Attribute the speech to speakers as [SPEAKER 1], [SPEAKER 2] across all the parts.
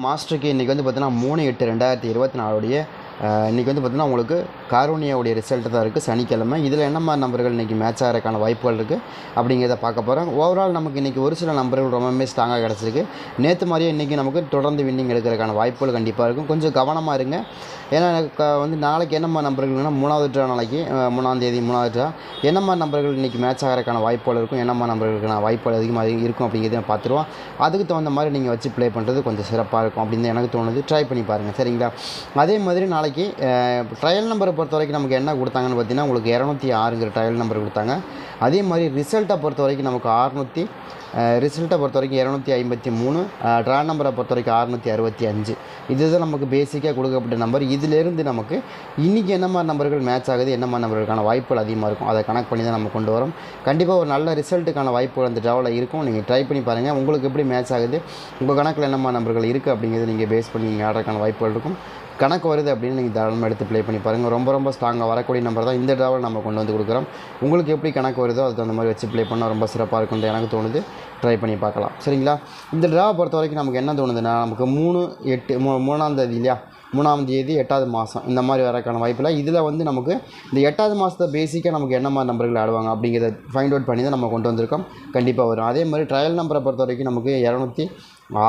[SPEAKER 1] மாஸ்டருக்கு இன்றைக்கி வந்து பார்த்தீங்கன்னா மூணு எட்டு ரெண்டாயிரத்தி இருபத்தி நாலுடைய இன்றைக்கி வந்து பார்த்திங்கன்னா உங்களுக்கு காரோனியாவுடைய ரிசல்ட்டு தான் இருக்குது சனிக்கிழமை. இதில் என்ன மாதிரி நம்பர்கள் இன்றைக்கி மேட்ச் ஆகிறதுக்கான வாய்ப்புகள் இருக்குது அப்படிங்கிறத பார்க்க போகிறோம் ஓவரால் நமக்கு இன்றைக்கி ஒரு சில நம்பர்கள் ரொம்பவுமே ஸ்ட்ராங்காக கிடச்சிருக்கு. நேற்று மாதிரியே இன்றைக்கி நமக்கு தொடர்ந்து வின்னிங் எடுக்கிறதுக்கான வாய்ப்புகள் கண்டிப்பாக இருக்கும். கொஞ்சம் கவனமாக இருங்க. ஏன்னா வந்து நாளைக்கு என்னம்மா நம்பர்கள்னா மூணாவது ட்ரா நாளைக்கு மூணாம் தேதி மூணாவது ட்ரா என்னம்மா நம்பர்கள் இன்றைக்கி மேட்ச் ஆகிறதுக்கான வாய்ப்புகள் இருக்கும்? என்னம்மா நம்பர்களுக்கான வாய்ப்புகள் அதிகமாக இருக்கும் அப்படிங்கிறத பார்த்துருவோம். அதுக்கு தகுந்த மாதிரி நீங்கள் வச்சு ப்ளே பண்ணுறது கொஞ்சம் சிறப்பாக இருக்கும் அப்படின்னு எனக்கு தோணுது. ட்ரை பண்ணி பாருங்கள் சரிங்களா? அதே மாதிரி நாளைக்கு ட்ரையல் நம்பரை பொறுத்த வரைக்கும் நமக்கு என்ன கொடுத்தாங்கன்னு பார்த்தீங்கன்னா உங்களுக்கு இரநூத்தி ஆறுங்கிற ட்ரையல் நம்பர் கொடுத்தாங்க. அதே மாதிரி ரிசல்ட்டை பொறுத்த வரைக்கும் நமக்கு அறுநூற்றி ரிசல்ட்டை பொறுத்த வரைக்கும் இரநூத்தி ஐம்பத்தி மூணு ட்ரா நம்பரை பொறுத்த வரைக்கும் அறுநூற்றி அறுபத்தி அஞ்சு. இதுதான் நமக்கு பேசிக்காக கொடுக்கப்பட்ட நம்பர் இதிலேருந்து நமக்கு இன்றைக்கி என்ன மாதிரி நம்பர்கள் மேட்ச் ஆகுது என்ன மாதிரி நம்பர்களுக்கான வாய்ப்புகள் அதிகமாக இருக்கும் அதை கனெக்ட் பண்ணி தான் நம்ம கொண்டு வரோம். கண்டிப்பாக ஒரு நல்ல ரிசல்ட்டுக்கான வாய்ப்புகள் அந்த ட்ராவில் இருக்கும். நீங்கள் ட்ரை பண்ணி பாருங்கள் உங்களுக்கு எப்படி மேட்ச் ஆகுது உங்கள் கணக்கில் என்ன மாதிரி நம்பர்கள் இருக்குது அப்படிங்கிறத நீங்கள் பேஸ் பண்ணி நீங்கள் ஆடுறதுக்கான வாய்ப்புகள் இருக்கும். கணக்கு வருது அப்படின்னு நீங்கள் தாராளமாக எடுத்து ப்ளே பண்ணி பாருங்கள் ரொம்ப ரொம்ப ஸ்ட்ராங்காக வரக்கூடிய நம்பர் தான் இந்த ட்ராவில் நம்ம கொண்டு வந்து கொடுக்குறோம். உங்களுக்கு எப்படி கணக்கு வருதோ அதுக்கு தகுந்த மாதிரி வச்சு ப்ளே பண்ணால் ரொம்ப சிறப்பாக இருக்கும்னு எனக்கு தோணுது. ட்ரை பண்ணி பார்க்கலாம். சரிங்களா? இந்த ட்ராவை பொறுத்த வரைக்கும் நமக்கு என்ன தோணுதுன்னா நமக்கு மூணு எட்டு மூ மூணாம் தேதி இல்லையா? மூணாம் தேதி எட்டாவது மாதம் இந்த மாதிரி வரக்கான வாய்ப்பில் இதில் வந்து நமக்கு இந்த எட்டாவது மாதத்தை பேசிக்காக நமக்கு என்ன மாதிரி நம்பர்கள் ஆடுவாங்க அப்படிங்கிறத ஃபைண்ட் அவுட் பண்ணி தான் நம்ம கொண்டு வந்திருக்கோம். கண்டிப்பாக வரும். அதே மாதிரி ட்ரையல் நம்பரை பொறுத்த வரைக்கும் நமக்கு இரநூத்தி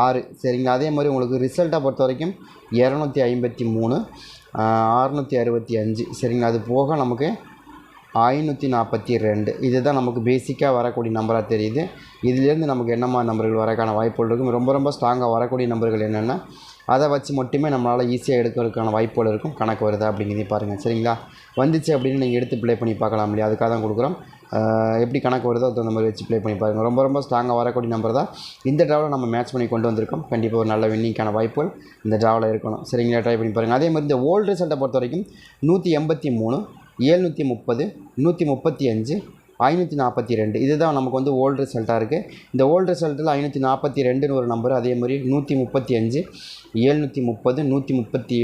[SPEAKER 1] ஆறு. சரிங்களா அதே மாதிரி உங்களுக்கு ரிசல்ட்டை பொறுத்த வரைக்கும் இரநூத்தி ஐம்பத்தி மூணு ஆறுநூற்றி அறுபத்தி அஞ்சு. சரிங்களா அது போக நமக்கு ஐநூற்றி நாற்பத்தி ரெண்டு. இதுதான் நமக்கு பேசிக்காக வரக்கூடிய நம்பராக தெரியுது. இதுலேருந்து நமக்கு என்னமா நம்பர்கள் வரக்கான வாய்ப்புகள் இருக்கும்? ரொம்ப ரொம்ப ஸ்ட்ராங்காக வரக்கூடிய நம்பர்கள் என்னென்னா அதை வச்சு மட்டுமே நம்மளால் ஈஸியாக எடுக்கிறதுக்கான வாய்ப்புகள் இருக்கும். கணக்கு வருதா அப்படிங்கிறதையும் பாருங்கள் சரிங்களா? வந்துச்சு அப்படின்னு நீங்கள் எடுத்து ப்ளே பண்ணி பார்க்கலாம் இல்லையா? அதுக்காக தான் கொடுக்குறோம். எப்படி கணக்கு வருதோ அதுக்கு அந்த மாதிரி வச்சு ப்ளே பண்ணி பாருங்கள் ரொம்ப ரொம்ப ஸ்ட்ராங்காக வரக்கூடிய நம்பர் தான். இந்த ட்ராவில் நம்ம மேட்ச் பண்ணி கொண்டு வந்திருக்கோம். கண்டிப்பாக ஒரு நல்ல வின்னிங்கான வாய்ப்புகள் இந்த ட்ராவில் இருக்கணும். சரிங்களா ட்ரை பண்ணி பாருங்கள் அதே மாதிரி இந்த ஓல்டு ரிசல்ட்டை பொறுத்த வரைக்கும் நூற்றி எண்பத்தி மூணு ஏழ்நூற்றி முப்பது நூற்றி முப்பத்தி அஞ்சு ஐநூற்றி நாற்பத்தி ரெண்டு. இதுதான் நமக்கு வந்து ஓல்டு ரிசல்ட்டாக இருக்குது இந்த ஓல்டு ரிசல்ட்டில் ஐநூற்றி நாற்பத்தி ரெண்டுன்னு ஒரு நம்பர் அதே மாதிரி நூற்றி முப்பத்தி அஞ்சு ஏழ்நூற்றி முப்பது நூற்றி முப்பத்தி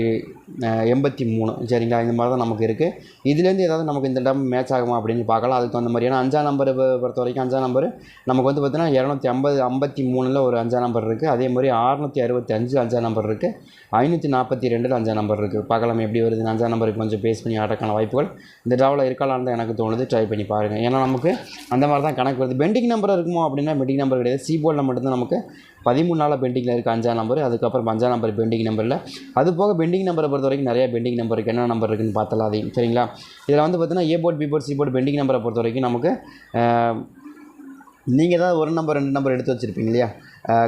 [SPEAKER 1] எண்பத்தி மூணு. சரிங்களா? இந்த மாதிரி தான் நமக்கு இருக்குது இதுலேருந்து ஏதாவது நமக்கு இந்த டைம் மேட்ச் ஆகுமா அப்படின்னு பார்க்கலாம். அதுக்கு தகுந்த மாதிரி ஏன்னா அஞ்சாம் நம்பர் பொறுத்த வரைக்கும் அஞ்சாம் நம்பர் நமக்கு வந்து பார்த்திங்கன்னா இரநூத்தி ஐம்பது ஐம்பத்தி மூணில் ஒரு அஞ்சாம் நம்பர் இருக்குது அதே மாதிரி அறுநூற்றி அறுபத்தி அஞ்சு அஞ்சாம் நம்பர் இருக்குது ஐநூற்றி நாற்பத்தி ரெண்டில் அஞ்சாம் நம்பர் இருக்குது பார்க்கலாம் எப்படி வருது அஞ்சாம் நம்பருக்கு கொஞ்சம் பேஸ் பண்ணி ஆடுறதுக்கான வாய்ப்புகள் இந்த ட்ராவில் இருக்கலாம்னு தான் எனக்கு தோணுது. ட்ரை பண்ணி பாருங்கள் ஏன்னா நமக்கு. அந்த மாதிரி தான் கணக்கு வருது. பெண்டிங் நம்பர் இருக்குமோ அப்படின்னா பெண்டிங் நம்பர் கிடையாது. சிபோர்டில் மட்டும்தான் நமக்கு பதிமூணு நாளாக பெண்டிங்கில் இருக்குது அஞ்சாம் நம்பர் அதுக்கப்புறம் அஞ்சாம் நம்பர் பெண்டிங் நம்பரில் அது போக பெண்டிங் நம்பரை பொறுத்த வரைக்கும் நிறைய பெண்டிங் நம்பர் இருக்குது என்ன நம்பர் இருக்குன்னு பார்த்தலாம் அதையும். சரிங்களா? இதில் வந்து பார்த்தீங்கன்னா A board B board C board pending நம்பரை பொறுத்த வரைக்கும் நமக்கு நீங்கள் ஏதாவது ஒரு நம்பர் ரெண்டு நம்பர் எடுத்து வச்சுருப்பீங்க இல்லையா?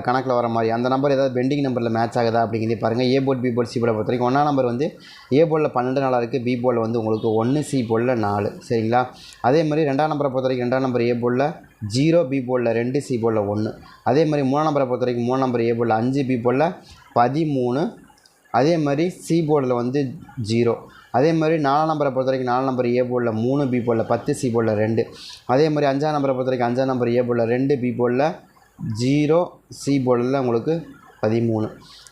[SPEAKER 1] கணக்கில் வர மாதிரி அந்த நம்பர் ஏதாவது பெண்டிங் நம்பரில் மேட்ச் ஆகுதா அப்படிங்கிறதே பாருங்கள் A board B board C போர்டை பொறுத்த வரைக்கும் ஒன்றா நம்பர் வந்து ஏ போர்டில் பன்னெண்டு நாளாக இருக்குது பி போர்டில் வந்து உங்களுக்கு ஒன்று சி போர்டில் நாலு சரிங்களா அதே மாதிரி ரெண்டாம் நம்பரை பொறுத்த வரைக்கும் ரெண்டாம் நம்பர் ஏ போர்டில் ஜீரோ பி போர்டில் ரெண்டு சி போர்டில் ஒன்று அதே மாதிரி மூணாம் நம்பரை பொறுத்த வரைக்கும் மூணு நம்பர் ஏ போர்டில் அஞ்சு பி போர்டில் பதிமூணு அதே மாதிரி சி போர்டில் வந்து ஜீரோ அதே மாதிரி நாலாம் நம்பரை பொறுத்த வரைக்கும் நாலாம் நம்பர் ஏ போர்டில் மூணு பி போர்டில் பத்து சி போர்டில் ரெண்டு அதே மாதிரி அஞ்சாம் நம்பரை பொறுத்த வரைக்கும் அஞ்சாம் நம்பர் ஏ போர்டில் ரெண்டு பி போர்டில் ஜீரோ சி போர்டில் உங்களுக்கு பதிமூணு.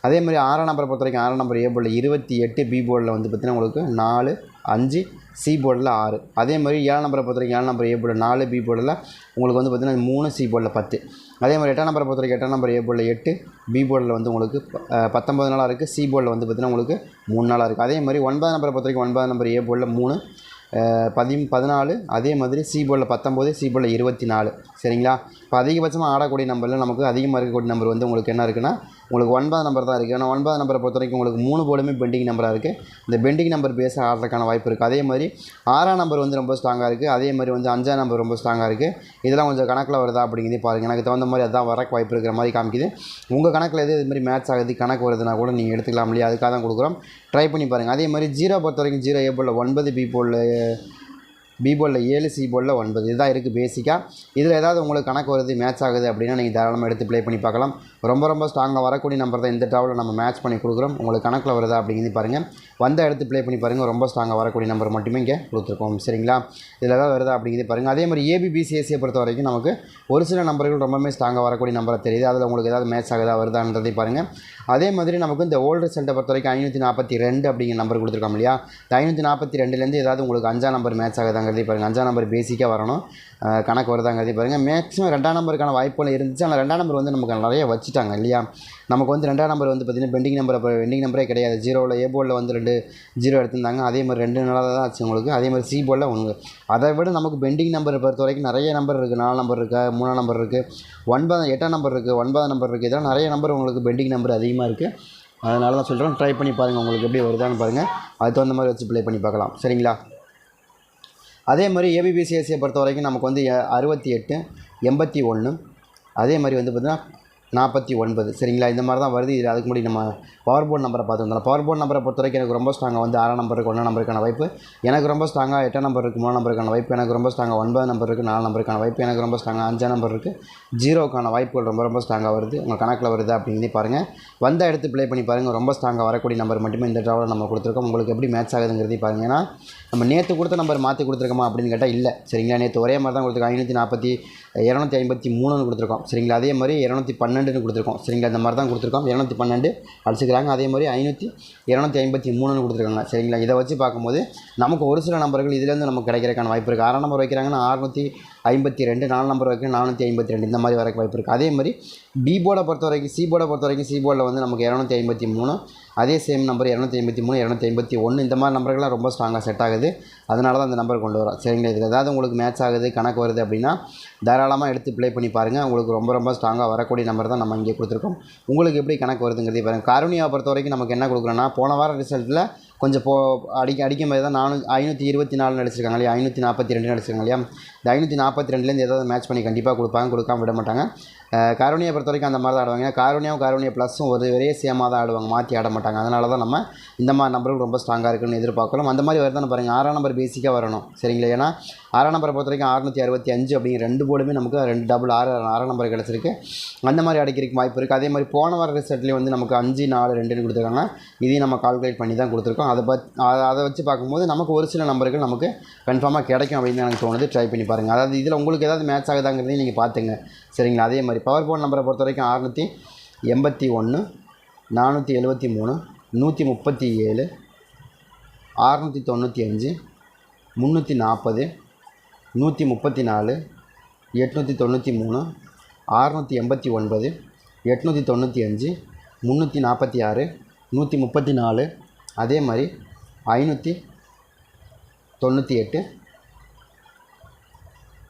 [SPEAKER 1] அதே மாதிரி ஆறாம் நம்பரை பொறுத்த வரைக்கும் ஆறாம் நம்பர் ஏ போர்டில் இருபத்தி எட்டு பி போர்டில் வந்து பார்த்திங்கன்னா உங்களுக்கு நாலு அஞ்சு சி போர்டில் ஆறு. அதே மாதிரி ஏழாம் நம்பரை பொறுத்த வரைக்கும் ஏழாம் நம்பர் ஏ போர்டில் நாலு பி போர்டில் உங்களுக்கு வந்து பார்த்திங்கன்னா மூணு சி போர்டில் பத்து. அதே மாதிரி எட்டாம் நம்பரை பொறுத்த வரைக்கும் எட்டாம் நம்பர் ஏ போர்டில் எட்டு பி போர்டில் வந்து உங்களுக்கு பத்தொம்பது நாளாக இருக்குது. சி போர்டில் வந்து பார்த்திங்கன்னா உங்களுக்கு மூணு நாளாக இருக்குது. அதே மாதிரி ஒன்பதாம் நம்பரை பொறுத்த வரைக்கும் ஒன்பதாம் நம்பர் ஏ போர்டில் மூணு பதி பதினாலு அதே மாதிரி சி போர்டில் பத்தொம்போது சி போர்டில் இருபத்தி நாலு. சரிங்களா? இப்போ அதிகபட்சமாக ஆடக்கூடிய நம்பரில் நமக்கு அதிகமாக இருக்கக்கூடிய நம்பர் வந்து உங்களுக்கு என்ன இருக்குன்னா உங்களுக்கு ஒன்பதாம் நம்பர் தான் இருக்குது ஏன்னா ஒன்பது நம்பரை பொறுத்த வரைக்கும் உங்களுக்கு மூணு போலுமே பெண்டிங் நம்பராக இருக்குது இந்த பெண்டிங் நம்பர் பேச ஆடுறதுக்கான வாய்ப்பு இருக்குது அதே மாதிரி ஆறாம் நம்பர் வந்து ரொம்ப ஸ்ட்ராங்காக இருக்குது அதே மாதிரி வந்து அஞ்சாம் நம்பர் ரொம்ப ஸ்ட்ராங்காக இருக்குது இதெல்லாம் கொஞ்சம் கணக்கில் வருதா அப்படிங்கிறதே பாருங்கள் எனக்கு தகுந்த மாதிரி அதான் வரக்கு வாய்ப்பு இருக்கிற மாதிரி காமிக்குது. உங்கள் கணக்கில் எது இது மாதிரி மேட்ச் ஆகுது கணக்கு வருதுன்னா கூட நீங்கள் எடுத்துக்கலாம் இல்லையா? அதுக்காக தான் கொடுக்குறோம். ட்ரை பண்ணி பாருங்கள் அதே மாதிரி ஜீரோ பொறுத்த வரைக்கும் ஜீரோ ஏ போல் ஒன்பது பி போலில் பி போலில் ஏழு சி போலில் ஒன்பது. இதுதான் இருக்குது பேசிக்காக இதில் ஏதாவது உங்களுக்கு கணக்கு வருது மேட்ச் ஆகுது அப்படின்னா நீங்கள் தாராளமாக எடுத்து ப்ளே பண்ணி பார்க்கலாம். ரொம்ப ரொம்ப ஸ்ட்ராங்காக வரக்கூடிய நம்பர் தான் இந்த ட்ராவில் நம்ம மேட்ச் பண்ணி கொடுக்குறோம். உங்களுக்கு கணக்கில் வருதா அப்படிங்கிறது பாருங்கள் வந்த எடுத்து ப்ளே பண்ணி பாருங்கள் ரொம்ப ஸ்ட்ராங்காக வரக்கூடிய நம்பர் மட்டுமே இங்கே கொடுத்துருக்கோம். சரிங்களா? இதில் ஏதாவது வருதா அப்படிங்கிறது பாருங்கள் அதே மாதிரி ஏபிபிசிஎஸ்சியை பொறுத்த வரைக்கும் நமக்கு ஒரு சில நம்பர்கள் ரொம்பவே ஸ்ட்ராங்காக வரக்கூடிய நம்பராக தெரியுது. அதில் உங்களுக்கு ஏதாவது மேட்ச் ஆகுதா வருதான்றதை பாருங்கள் அதே மாதிரி நமக்கு இந்த ஓல்டு ரிசல்ட்டை பொறுத்த வரைக்கும் ஐநூற்றி நாற்பத்தி ரெண்டு அப்படிங்கிற நம்பர் கொடுத்துருக்கோம் இல்லையா? இந்த ஐநூற்றி நாற்பத்தி ரெண்டுலேருந்து ஏதாவது உங்களுக்கு அஞ்சாம் நம்பர் மேட்ச் ஆகுதாங்க வருதாங்கிறதே பாருங்கள் அஞ்சாம் நம்பர் பேசிக்காக வரணும். கணக்கு வருதாங்கிறதே பாருங்கள் மேக்ஸிமம் ரெண்டாம் நம்பருக்கான வாய்ப்புகள் இருந்துச்சு. ஆனால் ரெண்டாம் நம்பர் வந்து நமக்கு நிறைய வச்சுட்டாங்க இல்லையா? நமக்கு வந்து ரெண்டாம் நம்பர் வந்து பார்த்திங்கன்னா பெண்டிங் நம்பர் பெண்டிங் நம்பரே கிடையாது. ஜீரோவில் ஏ போர்டில் வந்து ரெண்டு ஜீரோ எடுத்திருந்தாங்க. அதே மாதிரி ரெண்டு நாளாக தான் ஆச்சு உங்களுக்கு. அதே மாதிரி சி போர்டில் ஒன்று அதை விட நமக்கு பெண்டிங் நம்பரை பொறுத்த வரைக்கும் நிறைய நம்பர் இருக்குது நாலு நம்பர் இருக்குது மூணாம் நம்பர் இருக்குது ஒன்பது எட்டாம் நம்பர் இருக்குது ஒன்பதாம் நம்பர் இருக்குது இதெல்லாம் நிறைய நம்பர் உங்களுக்கு பெண்டிங் நம்பர் அதிகமாக இருக்குது அதனால தான் சொல்கிறேன் ட்ரை பண்ணி பாருங்கள் உங்களுக்கு எப்படி வருதான்னு பாருங்கள் அதுக்கு தகுந்த மாதிரி வச்சு ப்ளே பண்ணி பார்க்கலாம். சரிங்களா? அதே மாதிரி ஏபிபிசிஎஸ்சியை பொறுத்த வரைக்கும் நமக்கு வந்து அறுபத்தி எட்டு எண்பத்தி ஒன்று. அதே மாதிரி வந்து பார்த்திங்கன்னா நாற்பத்தி ஒன்பது. சரிங்களா? இந்த மாதிரி தான் வருது. இது அதுக்கு முன்னாடி நம்ம பவர் போர்டு நம்பரை பார்த்துருந்தோம் பவர் போர்டு நம்பரை பொறுத்த வரைக்கும் எனக்கு ரொம்ப ஸ்ட்ராங்காக வந்து ஆறாம் நம்பருக்கு ஒன்றாம் நம்பருக்கான வாய்ப்பு. எனக்கு ரொம்ப ஸ்ட்ராங்காக எட்டாம் நம்பர் இருக்குது நம்பருக்கான வாய்ப்பு. எனக்கு ரொம்ப ஸ்ட்ராங்காக ஒன்பது நம்பர் இருக்குது நாலு நம்பருக்கான வாய்ப்பு. எனக்கு ரொம்ப ஸ்ட்ராங்காக அஞ்சாம் நம்பர் இருக்குது ஜீரோக்கான வாய்ப்புகள் ரொம்ப ரொம்ப ஸ்ட்ராங்காக வருது. உங்கள் கணக்கில் வருது அப்படின்னு பாருங்கள் வந்த எடுத்து ப்ளே பண்ணி பாருங்கள் ரொம்ப ஸ்ட்ராங்காக வரக்கூடிய நம்பர் மட்டுமே இந்த ட்ராவில் நம்ம கொடுத்துருக்கோம். உங்களுக்கு எப்படி மேட்ச் ஆகுதுங்கிறதையும் பாருங்கள் ஏன்னா நம்ம நேற்று கொடுத்த நம்பர் மாற்றி கொடுத்துருக்கோமா அப்படின்னு கேட்டால் இல்லை. சரிங்களா? நேற்று ஒரே மாதிரி தான் கொடுத்துருக்கோம். ஐநூற்றி நாற்பத்தி இரநூத்தி ஐம்பத்தி மூணுன்னு கொடுத்துருக்கோம். சரிங்களா? அதே மாதிரி இரநூத்தி பன்னெண்டு பன்னெண்டுன்னு கொடுத்துருக்கோம். சரிங்களா? இந்த மாதிரி தான் கொடுத்துருக்கோம். இரநூத்தி பன்னெண்டு அடிச்சுக்கிறாங்க. அதே மாதிரி ஐநூற்றி இரநூத்தி ஐம்பத்தி மூணுன்னு கொடுத்துருக்காங்க. சரிங்களா? இதை வச்சு பார்க்கும்போது நமக்கு ஒரு சில நம்பர்கள் இதுலேருந்து நமக்கு கிடைக்கிறக்கான வாய்ப்பு இருக்குது ஆறாம் நம்பர் வைக்கிறாங்கன்னா அறுநூற்றி ஐம்பத்தி ரெண்டு நாலு நம்பர் வரைக்கும் நானூற்றி ஐம்பத்தி ரெண்டு இந்த மாதிரி வரக்கு வாய்ப்பு இருக்குது அதே மாதிரி பி போர்டை பொறுத்த வரைக்கும் சி போர்டை பொறுத்த வரைக்கும் சி போர்டில் வந்து நமக்கு இரநூத்தி ஐம்பத்தி மூணு அதே சேம் நம்பர் இரநூத்தி ஐம்பத்தி மூணு இரநூத்தி ஐம்பத்தி ஒன்று இந்த மாதிரி நம்பர்கள்லாம் ரொம்ப ஸ்ட்ராங்காக செட் ஆகுது. அதனால தான் அந்த நம்பர் கொண்டு வரோம் சரிங்களா? இதில் ஏதாவது உங்களுக்கு மேட்ச் ஆகுது கணக்கு வருது அப்படின்னா தாராளமாக எடுத்து ப்ளே பண்ணி பாருங்கள் உங்களுக்கு ரொம்ப ரொம்ப ஸ்ட்ராங்காக வரக்கூடிய நம்பர் தான் நம்ம இங்கே கொடுத்துருக்கோம். உங்களுக்கு எப்படி கணக்கு வருதுங்கிறதே பாருங்கள் காரணியாக பொறுத்த வரைக்கும் நமக்கு என்ன கொடுக்குறோன்னா போன வார ரிசல்ட்டில் கொஞ்சம் போ அடிக்க அடிக்கும் போது தான் நானூ ஐநூற்றி இருபத்தி நாலு நடிச்சிருக்காங்க இல்லையா? ஐநூற்றி நாற்பத்தி ரெண்டு நடிச்சிருக்காங்க இல்லையா? இந்த ஐநூற்றி நாற்பத்தி ரெண்டுலேருந்து ஏதாவது மேட்ச் பண்ணி கண்டிப்பாக கொடுப்பாங்க கொடுக்காம விட மாட்டாங்க. காரோனியை பொறுத்த வரைக்கும் அந்த மாதிரி தான் ஆடுவாங்க காரோனியாவும் காரோனியா ப்ளஸும் ஒரு ஒரே சேமாக தான் ஆடுவாங்க. மாற்றி ஆட மாட்டாங்க. அதனால தான் நம்ம இந்த மாதிரி நம்பர்கள் ரொம்ப ஸ்ட்ராங்காக இருக்குன்னு எதிர்பார்க்கலாம். அந்த மாதிரி வருதானே பாருங்கள் ஆறாம் நம்பர் பேசிக்காக வரணும். சரிங்களா? ஏன்னா ஆறாம் நம்பரை பொறுத்த வரைக்கும் அறுநூற்றி அறுபத்தி அஞ்சு அப்படிங்கிற ரெண்டு போர்டுமே நமக்கு ரெண்டு டபுள் ஆறு ஆறாம் நம்பர் கிடச்சிருக்கு. அந்த மாதிரி அடிக்கிறதுக்கு வாய்ப்பு இருக்குது அதே மாதிரி போன வார ரிசல்ட்லேயும் வந்து நமக்கு அஞ்சு நாலு ரெண்டுன்னு கொடுத்துருக்காங்க. இதையும் நம்ம கால்குலேட் பண்ணி தான் கொடுத்துருக்கோம். அதை பத் அதை- அதை வச்சு பார்க்கும்போது நமக்கு ஒரு சில நம்பர்கள் நமக்கு கன்ஃபார்மாக கிடைக்கும் அப்படின்னு எனக்கு தோணுது. ட்ரை பண்ணி பாருங்கள் அதாவது இதில் உங்களுக்கு ஏதாவது மேட்ச் ஆகுதாங்கிறதையும் நீங்கள் பார்த்துங்க. சரிங்களா? அதே மாதிரி பவர் போன் நம்பரை பொறுத்த வரைக்கும் அறுநூற்றி எண்பத்தி ஒன்று நானூற்றி எழுபத்தி மூணு நூற்றி முப்பத்தி ஏழு அறுநூற்றி தொண்ணூற்றி அஞ்சு முந்நூற்றி நாற்பது நூற்றி முப்பத்தி நாலு எட்நூற்றி தொண்ணூற்றி மூணு அறுநூற்றி எண்பத்தி ஒன்பது எட்நூற்றி தொண்ணூற்றி அஞ்சு முந்நூற்றி நாற்பத்தி ஆறு நூற்றி முப்பத்தி நாலு அதே மாதிரி ஐநூற்றி தொண்ணூற்றி எட்டு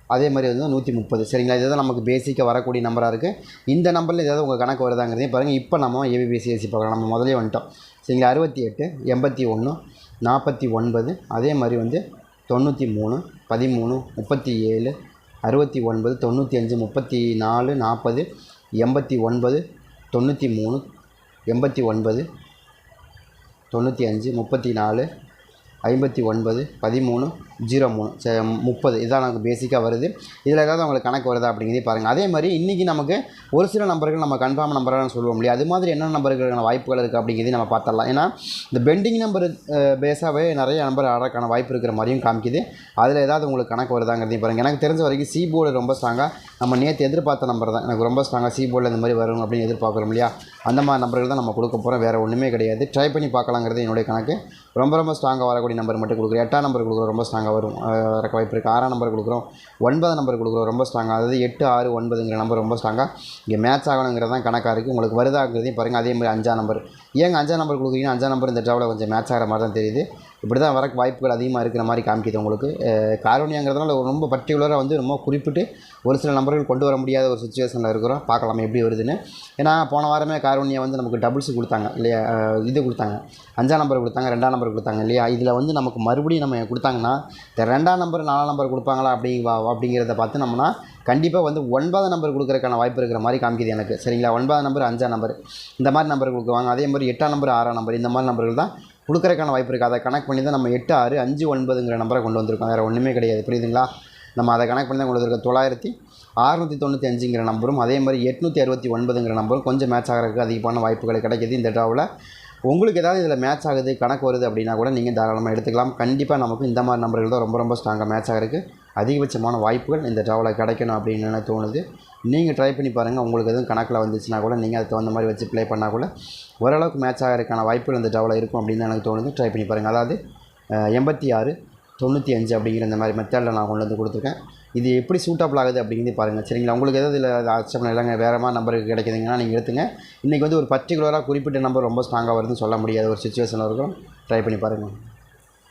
[SPEAKER 1] அதே மாதிரி வந்து நூற்றி முப்பது. சரிங்களா? இதுதான் நமக்கு பேசிக்காக வரக்கூடிய நம்பராக இருக்குது இந்த நம்பரில் ஏதாவது உங்கள் கணக்கு வருதாங்கிறதையும் பாருங்கள் இப்போ நம்ம ஏபிபிசிஎஸ்சி பார்க்கலாம் நம்ம முதலே வந்துட்டோம். சரிங்களா? அறுபத்தி எட்டு எண்பத்தி ஒன்று நாற்பத்தி ஒன்பது. அதே மாதிரி வந்து தொண்ணூற்றி மூணு பதிமூணு முப்பத்தி ஏழு அறுபத்தி ஒன்பது தொண்ணூற்றி அஞ்சு முப்பத்தி நாலு நாற்பது எண்பத்தி ஒன்பது தொண்ணூற்றி மூணு எண்பத்தி ஒன்பது தொண்ணூற்றி அஞ்சு முப்பத்தி நாலு ஐம்பத்தி ஒன்பது பதிமூணு ஜீரோ மூணு ச- முப்பது. இதான் நமக்கு பேசிக்காக வருது. இதில் ஏதாவது உங்களுக்கு கணக்கு வருதா அப்படிங்கிறதே பாருங்கள் அதே மாதிரி இன்றைக்கி நமக்கு ஒரு சில நம்பர்கள் நம்ம கன்ஃபார்ம் நம்பராக சொல்லுவோம் இல்லையா? அது மாதிரி என்ன நம்பர்களுக்கான வாய்ப்புகள் இருக்குது அப்படிங்கிறதையும் நம்ம பார்த்துடலாம். ஏன்னா இந்த பெண்டிங் நம்பர் பேஸாகவே நிறைய நம்பர் ஆடுறதுக்கான வாய்ப்பு இருக்கிற மாதிரியும் காமிக்குது. அதில் ஏதாவது உங்களுக்கு கணக்கு வருதாங்கிறதையும் பாருங்கள் எனக்கு தெரிஞ்ச வரைக்கும் சி போர்டு ரொம்ப ஸ்ட்ராங்காக நம்ம நேற்று எதிர்பார்த்த நம்பர் தான். எனக்கு ரொம்ப ஸ்ட்ராங்காக சி போர்டில் இந்த மாதிரி வரும் அப்படின்னு எதிர்பார்க்குறோம் இல்லையா? அந்த மாதிரி நம்பர்கள் தான் நம்ம கொடுக்க போகிறோம் வேறு ஒன்றுமே கிடையாது. ட்ரை பண்ணி பார்க்கலாங்கிறது என்னுடைய கணக்கு. ரொம்ப ரொம்ப ஸ்ட்ராங்காக வரக்கூடிய நம்பர் மட்டும் கொடுக்குறேன். எட்டாம் நம்பர் கொடுக்குறோம். ரொம்ப ஸ்ட்ராங்காக வரும் வரக்க வாய்ப்பு இருக்குது ஆறாம் நம்பர் கொடுக்குறோம். ஒன்பதாம் நம்பர் கொடுக்குறோம். ரொம்ப ஸ்ட்ராங்காக அதாவது எட்டு ஆறு ஒன்பதுங்கிற நம்பர் ரொம்ப ஸ்ட்ராங்காக இங்கே மேட்ச் ஆகணுங்கிறது தான் கணக்காக இருக்குது உங்களுக்கு வருதாங்கிறதையும் பாருங்கள் அதே மாதிரி அஞ்சாம் நம்பர் ஏங்க அஞ்சாம் நம்பர் கொடுக்குறீங்கன்னா அஞ்சாம் நம்பர் இந்த ட்ராவில் கொஞ்சம் மேட்ச் ஆகிற மாதிரி தான் தெரியுது. இப்படி தான் வரக்கு வாய்ப்புகள் அதிகமாக இருக்கிற மாதிரி காமிக்குது உங்களுக்கு. காரோனியாங்கிறதுனால ரொம்ப பர்டிகுலராக வந்து ரொம்ப குறிப்பிட்டு ஒரு சில நம்பர்கள் கொண்டு வர முடியாத ஒரு சுச்சுவேஷனில் இருக்கிறோம். பார்க்கலாம் எப்படி வருதுன்னு. ஏன்னா போன வாரமே காரோனியா வந்து நமக்கு டபுள்ஸ் கொடுத்தாங்க இல்லையா? இது கொடுத்தாங்க. அஞ்சாம் நம்பர் கொடுத்தாங்க ரெண்டாம் நம்பர் கொடுத்தாங்க இல்லையா? இதில் வந்து நமக்கு மறுபடியும் நம்ம கொடுத்தாங்கன்னா இந்த ரெண்டாம் நம்பர் நாலாம் நம்பர் கொடுப்பாங்களா அப்படி அப்படிங்கிறத பார்த்து நம்மனா கண்டிப்பாக வந்து ஒன்பதாம் நம்பர் கொடுக்குறதுக்கான வாய்ப்பு இருக்கிற மாதிரி காமிக்குது எனக்கு. சரிங்களா? ஒன்பதாம் நம்பர் அஞ்சாம் நம்பர் இந்த மாதிரி நம்பர் கொடுக்குவாங்க. அதே மாதிரி எட்டாம் நம்பர் ஆறாம் நம்பர் இந்த மாதிரி நம்பர்கள் தான் கொடுக்குறதுக்கான வாய்ப்பு இருக்குது அதை கனெக்ட் பண்ணி தான் நம்ம எட்டு ஆறு அஞ்சு ஒன்பதுங்கிற நம்பரை கொண்டு வந்திருக்கோம். வேறு ஒன்றுமே கிடையாது. புரியுதுங்களா? நம்ம அதை கனெக்ட் பண்ணி தான் கொண்டு வந்திருக்கோம். தொள்ளாயிரத்தி அறுநூற்றி தொண்ணூற்றி அஞ்சுங்கிற நம்பரும் அதே மாதிரி எட்நூற்றி அறுபத்தி ஒன்பதுங்கிற நம்பரும் கொஞ்சம் மேட்ச் ஆகிறதுக்கு அதிகமான வாய்ப்புகள் கிடைக்கிது இந்த ட்ராவில் உங்களுக்கு ஏதாவது இதில் மேட்ச் ஆகுது கணக்கு வருது அப்படின்னா கூட நீங்கள் தாராளமாக எடுத்துக்கலாம். கண்டிப்பாக நமக்கு இந்த மாதிரி நம்பர்கள் தான் ரொம்ப ரொம்ப ஸ்ட்ராங்காக மேட்ச் ஆகிறதுக்கு அதிகபட்சமான வாய்ப்புகள் இந்த ட்ராவலில் கிடைக்கணும் அப்படின்னு எனக்கு தோணுது. நீங்கள் ட்ரை பண்ணி பாருங்கள் உங்களுக்கு எதுவும் கணக்கில் வந்துச்சுன்னா கூட நீங்கள் அதுக்கு தகுந்த மாதிரி வச்சு ப்ளே பண்ணால் கூட ஓரளவுக்கு மேட்ச் ஆகிறதுக்கான வாய்ப்புகள் இந்த ட்ராவில் இருக்கும் அப்படின்னு எனக்கு தோணுது. ட்ரை பண்ணி பாருங்கள் அதாவது எண்பத்தி ஆறு தொண்ணூற்றி அஞ்சு அப்படிங்கிற இந்த மாதிரி மெத்தடில் நான் கொண்டு வந்து கொடுத்துருக்கேன். இது எப்படி சூட்டபிள் ஆகுது அப்படிங்கிறது பாருங்கள் சரிங்களா? உங்களுக்கு எதாவது இதில் ஆச்சரியம் இல்லைங்க வேறு மாதிரி நம்பருக்கு கிடைக்குதுங்கன்னா நீங்கள் எடுத்துங்க. இன்றைக்கி வந்து ஒரு பர்டிகுலராக குறிப்பிட்ட நம்பர் ரொம்ப ஸ்ட்ராங்காக வருதுன்னு சொல்ல முடியாத ஒரு சுச்சுவேஷனில் இருக்கும் ட்ரை பண்ணி பாருங்கள்